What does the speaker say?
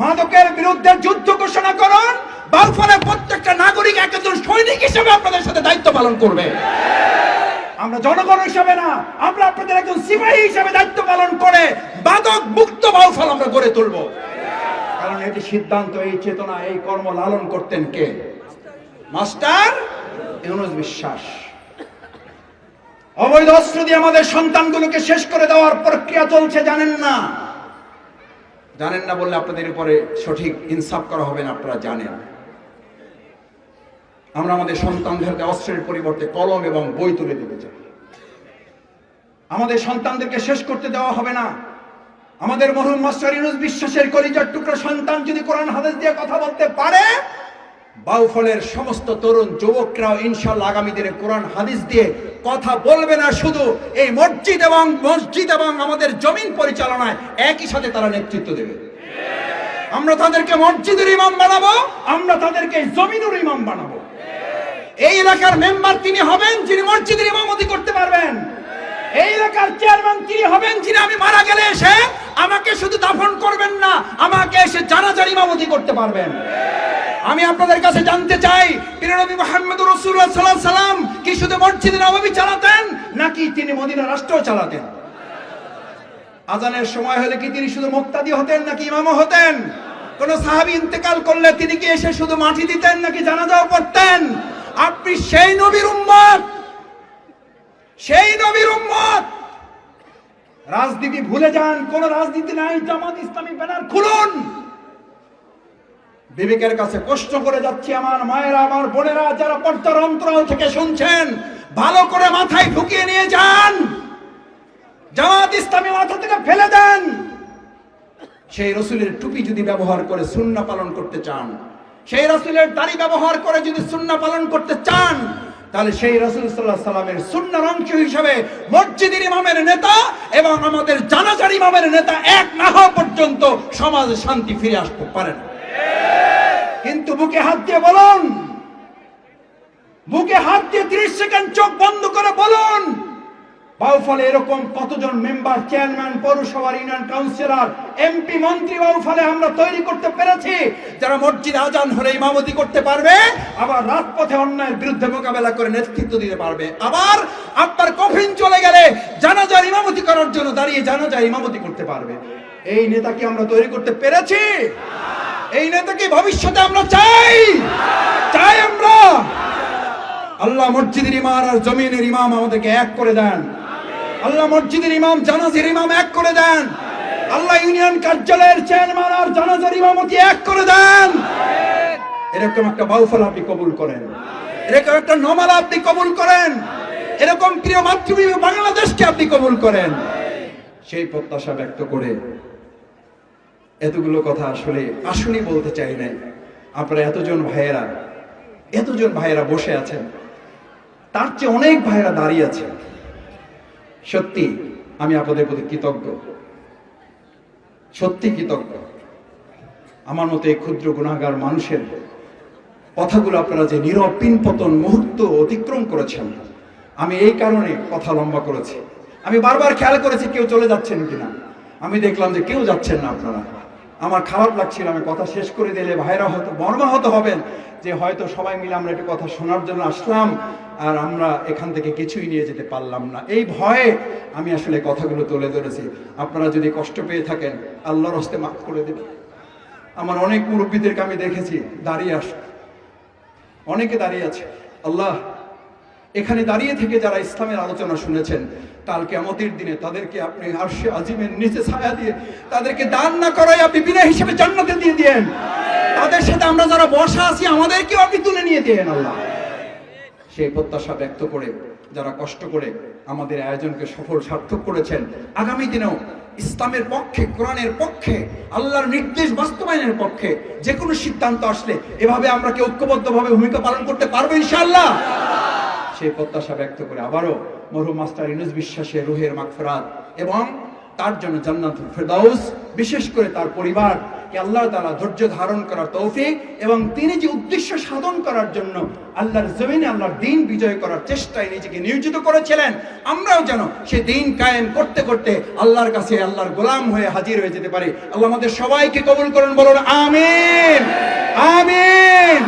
মাদকের বিরুদ্ধে যুদ্ধ ঘোষণা করুন। বাউফলের প্রত্যেকটা নাগরিক একজন সৈনিক হিসেবে আপনাদের সাথে দায়িত্ব পালন করবে। আমরা জনগণ হিসাবে না, আমরা আপনাদের একজন সিপাহী হিসাবে দায়িত্ব পালন করে বাদক মুক্ত বাউফল আমরা গড়ে তুলব। কারণ এটি সিদ্ধান্ত, এই চেতনা, এই কর্ম লালন করতেন কে? মাস্টার ইউনুস বিশ্বাস। অবৈধ অস্ত্র দিয়ে আমাদের সন্তানগুলোকে শেষ করে দেওয়ার প্রক্রিয়া চলছে, জানেন না? জানেন না বললে আপনাদের উপরে সঠিক ইনসাফ করা হবে না, আপনারা জানেন। আমরা আমাদের সন্তানদেরকে অস্ত্রের পরিবর্তে কলম এবং বই তুলে দিতে চাই। আমাদের সন্তানদেরকে শেষ করতে দেওয়া হবে না। আমাদের মরহুম মাস্টার বিশ্বাসের কলিজার টুকরো সন্তান যদি কোরআন হাদিস দিয়ে কথা বলতে পারে, বাউফলের সমস্ত তরুণ যুবকরাও ইনশাল্লাহ আগামী দিনে কোরআন হাদিস দিয়ে কথা বলবে না শুধু এই মসজিদ এবং মসজিদ এবং আমাদের জমিন পরিচালনায় একই সাথে তারা নেতৃত্ব দেবে। আমরা তাদেরকে মসজিদের ইমাম বানাবো, আমরা তাদেরকে জমিনের ইমাম বানাবো। এই এলাকার মেম্বার তিনি হবেন যিনি মসজিদের ইমামতি করতে পারবেন। এই এলাকার চেয়ারম্যান তিনি হবেন যিনি আমি মারা গেলে এসে আমাকে শুধু দাফন করবেন না, আমাকে এসে জানাজার ইমামতি করতে পারবেন। আমি আপনাদের কাছে জানতে চাই প্রিয়নবী মোহাম্মদ রসুল্লাহ সাল্লাহ সাল্লাম কি শুধু মসজিদে নবমী চালাতেন, নাকি তিনি মদিনা রাষ্ট্র চালাতেন? আজানের সময় হলে কি তিনি শুধু মুক্তাদি হতেন, নাকি ইমামও হতেন? কোন সাহাবী ইন্তেকাল করলে তিনি কি এসে শুধু মাটি দিতেন, নাকি জানাজাও পড়তেন? আপনি সেই নবীর উম্মত! সেই নবীর উম্মত! রাজনীতি ভুলে যান, কোন রাজনীতি নাই, জামাত ইসলামী ব্যানার খুলুন! বিবেকের কাছে কষ্ট করে যাচ্ছি আমার মায়েরা, আমার বোনেরা, যারা পর্দার অন্তরাল থেকে শুনছেন, ভালো করে মাথায় ঢুকিয়ে নিয়ে যান। জামাত ইসলামী মাথা থেকে ফেলে দেন। সেই রসুলের টুপি যদি ব্যবহার করে সুন্না পালন করতে চান, সেই রসুলের দাড়ি ব্যবহার করে যদি সুন্না পালন করতে চান, তাহলে সেই রসুল সাল্লাহ সাল্লামের সুন্নার অংশ হিসাবে মসজিদের ইমামের নেতা এবং আমাদের জানাজার ইমামের নেতা এক না হওয়া পর্যন্ত সমাজে শান্তি ফিরে আসতে পারে না। কিন্তু বুকে হাত দিয়ে বলুন। বুকে হাত দিয়ে ত্রিশ সেকেন্ড চোখ বন্ধ করে বলুন। বাউফলে এরকম কতজন মেম্বার, চেয়ারম্যান, পৌরসভার ইউনিয়ন কাউন্সিলর, এমপি, মন্ত্রী বাউফলে আমরা তৈরি করতে পেরেছি। যারা মসজিদ আজান হলে ইমামতি করতে পারবে, আবার রাজপথে অন্যায়ের বিরুদ্ধে মোকাবেলা করে নেতৃত্ব দিতে পারবে। আবার আপনার কফিন চলে গেলে জানাজার ইমামতি করার জন্য দাঁড়িয়ে জানাজার ইমামতি করতে পারবে। এই নেতাকে আমরা তৈরি করতে পেরেছি। এই নেতাকে ভবিষ্যতে আমরা চাই। চাই আমরা। আল্লাহ মসজিদের ইমাম আর জমিনের ইমাম আমাদেরকে এক করে দেন। আল্লাহ মসজিদের ইমাম, জানাজের ইমাম এক করে দেন। আল্লাহ ইউনিয়ন কার্যালয়ের চেয়ারম্যান আর জানাজার ইমামতি এক করে দেন। এরকম একটা বাউফল আপনি কবুল করেন। এরকম একটা নমাল আপনি কবুল করেন। এরকম প্রিয় মাতৃভূমি বাংলাদেশকে আপনি কবুল করেন। সেই প্রত্যাশা ব্যক্ত করে এতগুলো কথা আসলে আসুনি বলতে চাই নাই। আপনারা এতজন ভাইয়েরা এতজন ভাইয়েরা বসে আছেন, তার চেয়ে অনেক ভাইয়েরা দাঁড়িয়ে আছেন। সত্যি, আমি আপনাদের প্রতি কৃতজ্ঞ। সত্যি কৃতজ্ঞ। আমার মতো এই ক্ষুদ্র গুণাগার মানুষের কথাগুলো আপনারা যে নীরব, পিনপতন মুহূর্ত অতিক্রম করেছেন, আমি এই কারণে কথা লম্বা করেছি। আমি বারবার খেয়াল করেছি কেউ চলে যাচ্ছেন কিনা। আমি দেখলাম যে কেউ যাচ্ছেন না আপনারা। আমার খারাপ লাগছিল, আমি কথা শেষ করে দিলে ভাইরা হয়তো মর্মাহত হবেন যে হয়তো সবাই মিলে আমরা একটু কথা শোনার জন্য আসলাম আর আমরা এখান থেকে কিছুই নিয়ে যেতে পারলাম না। এই ভয়ে আমি আসলে কথাগুলো তুলে ধরেছি। আপনারা যদি কষ্ট পেয়ে থাকেন, আল্লাহর হস্তে মাফ করে দেবেন। আমার অনেক মুরব্বীদেরকে আমি দেখেছি, দাঁড়িয়ে আস, অনেকে দাঁড়িয়ে আছে। আল্লাহ এখানে দাঁড়িয়ে থেকে যারা ইসলামের আলোচনা শুনেছেন, কাল কেমতের দিনে তাদেরকে আপনি আরশে আজিমের নিচে ছায়া দিয়ে তাদেরকে দান না করাই আপনি বিনা হিসেবে জান্নাতে দিয়ে দিয়েন। তাদের সাথে আমরা যারা বসা আছি, আমাদেরকেও আপনি তুলে নিয়ে দিয়েন আল্লাহ। সেই প্রত্যাশা ব্যক্ত করে, যারা কষ্ট করে আমাদের আয়োজনকে সফল সার্থক করেছেন, আগামী দিনেও ইসলামের পক্ষে, কোরআনের পক্ষে, আল্লাহর নির্দেশ বাস্তবায়নের পক্ষে যে কোনো সিদ্ধান্ত আসলে এভাবে আমরা কি ঐক্যবদ্ধভাবে ভূমিকা পালন করতে পারব ইনশাআল্লাহ? সেই প্রত্যাশা ব্যক্ত করে আবারও মরহুম মাস্টার ইনুস বিশ্বাসের রুহের মাগফিরাত এবং তার জন্য জান্নাতুল ফেরদাউস, বিশেষ করে তার পরিবার কে আল্লাহ তাআলা ধৈর্য ধারণ করার তৌফিক এবং তিনি যে উদ্দেশ্য সাধন করার জন্য আল্লাহর জমিনে আল্লাহর দিন বিজয় করার চেষ্টায় নিজেকে নিয়োজিত করেছিলেন, আমরাও যেন সে দিন কায়েম করতে করতে আল্লাহর কাছে আল্লাহর গোলাম হয়ে হাজির হয়ে যেতে পারি। আল্লাহ আমাদের সবাইকে কবুল করেন, বলুন, আমিন। আমিন।